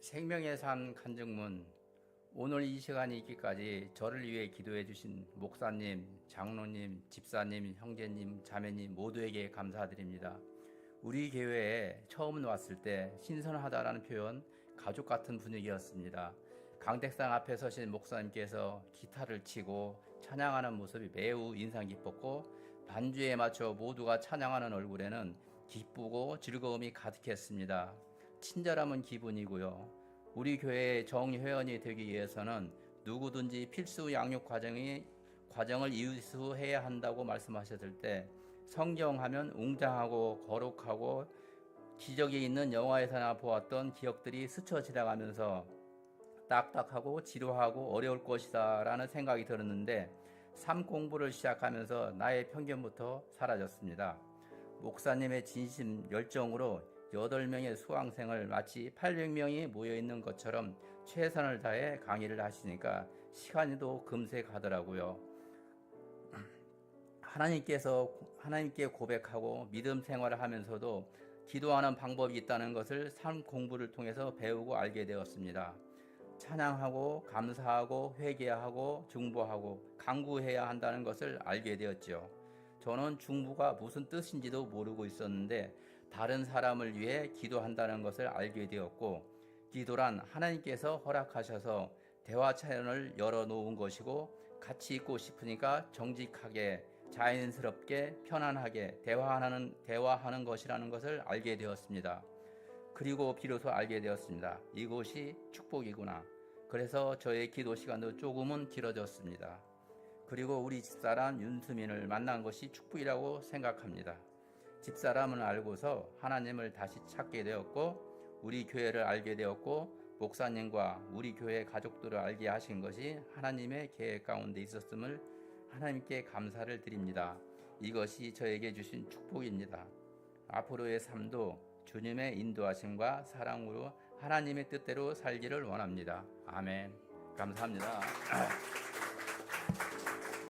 생명의 산 간증문 오늘 이 시간이 있기까지 저를 위해 기도해 주신 목사님, 장로님, 집사님, 형제님, 자매님 모두에게 감사드립니다. 우리 교회에 처음 왔을 때 신선하다라는 표현 가족 같은 분위기였습니다. 강택상 앞에 서신 목사님께서 기타를 치고 찬양하는 모습이 매우 인상 깊었고 반주에 맞춰 모두가 찬양하는 얼굴에는 기쁘고 즐거움이 가득했습니다. 친절함은 기분이고요. 우리 교회의 정회원이 되기 위해서는 누구든지 필수 양육 과정이 과정을 이수해야 한다고 말씀하셨을 때 성경하면 웅장하고 거룩하고 기적이 있는 영화에서나 보았던 기억들이 스쳐 지나가면서 딱딱하고 지루하고 어려울 것이다라는 생각이 들었는데 삶 공부를 시작하면서 나의 편견부터 사라졌습니다. 목사님의 진심 열정으로 8명의 수강생을 마치 800명이 모여 있는 것처럼 최선을 다해 강의를 하시니까 시간이도 금세 가더라고요. 하나님께서 하나님께 고백하고 믿음 생활을 하면서도 기도하는 방법이 있다는 것을 삶 공부를 통해서 배우고 알게 되었습니다. 찬양하고 감사하고 회개하고 중보하고 강구해야 한다는 것을 알게 되었죠. 저는 중보가 무슨 뜻인지도 모르고 있었는데 다른 사람을 위해 기도한다는 것을 알게 되었고 기도란 하나님께서 허락하셔서 대화 채널을 열어 놓은 것이고 같이 있고 싶으니까 정직하게 자연스럽게 편안하게 대화하는 대화하는 것이라는 것을 알게 되었습니다. 그리고 비로소 알게 되었습니다. 이곳이 축복이구나. 그래서 저의 기도 시간도 조금은 길어졌습니다. 그리고 우리 집사람 윤수민을 만난 것이 축복이라고 생각합니다. 집사람을 알고서 하나님을 다시 찾게 되었고 우리 교회를 알게 되었고 목사님과 우리 교회 가족들을 알게 하신 것이 하나님의 계획 가운데 있었음을 하나님께 감사를 드립니다. 이것이 저에게 주신 축복입니다. 앞으로의 삶도 주님의 인도하심과 사랑으로 하나님의 뜻대로 살기를 원합니다. 아멘. 감사합니다.